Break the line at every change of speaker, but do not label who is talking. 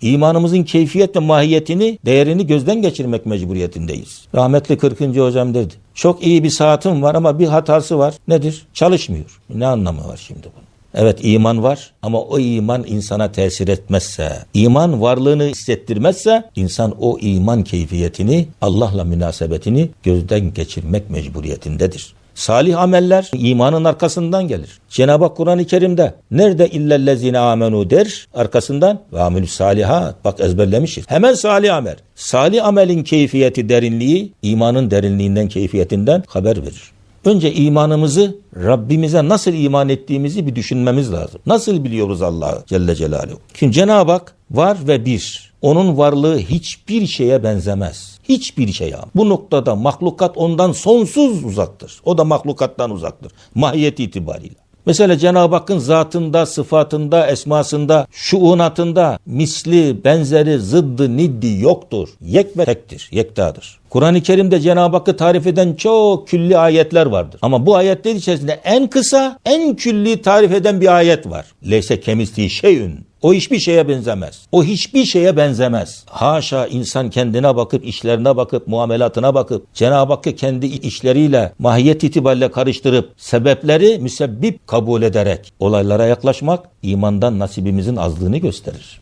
İmanımızın keyfiyet ve mahiyetini, değerini gözden geçirmek mecburiyetindeyiz. Rahmetli 40. hocam dedi. Çok iyi bir saatim var ama bir hatası var. Nedir? Çalışmıyor. Ne anlamı var şimdi bunun? Evet iman var ama o iman insana tesir etmezse, iman varlığını hissettirmezse insan o iman keyfiyetini, Allah'la münasebetini gözden geçirmek mecburiyetindedir. Salih ameller imanın arkasından gelir. Cenab-ı Hak Kur'an-ı Kerim'de nerede illellezine amenu der arkasından ve amelü salihat bak ezberlemişiz. Hemen salih amel. Salih amelin keyfiyeti derinliği imanın derinliğinden keyfiyetinden haber verir. Önce imanımızı Rabbimize nasıl iman ettiğimizi bir düşünmemiz lazım. Nasıl biliyoruz Allah'ı Celle Celaluhu? Şimdi Cenab-ı Hak var ve bir. Onun varlığı hiçbir şeye benzemez. Hiçbir şeye. Bu noktada mahlukat ondan sonsuz uzaktır. O da mahlukattan uzaktır. Mahiyet itibariyle. Mesela Cenab-ı Hakk'ın zatında, sıfatında, esmasında, şuunatında misli, benzeri, zıddı, niddi yoktur. Yek ve tektir, yektadır. Kur'an-ı Kerim'de Cenab-ı Hakk'ı tarif eden çok külli ayetler vardır. Ama bu ayetler içerisinde en kısa, en külli tarif eden bir ayet var. Leyse kemisli şeyün. O hiçbir şeye benzemez. O hiçbir şeye benzemez. Haşa insan kendine bakıp, işlerine bakıp, muamelatına bakıp, Cenab-ı Hakk'ı kendi işleriyle, mahiyet itibariyle karıştırıp, sebepleri müsebbip kabul ederek olaylara yaklaşmak, imandan nasibimizin azlığını gösterir.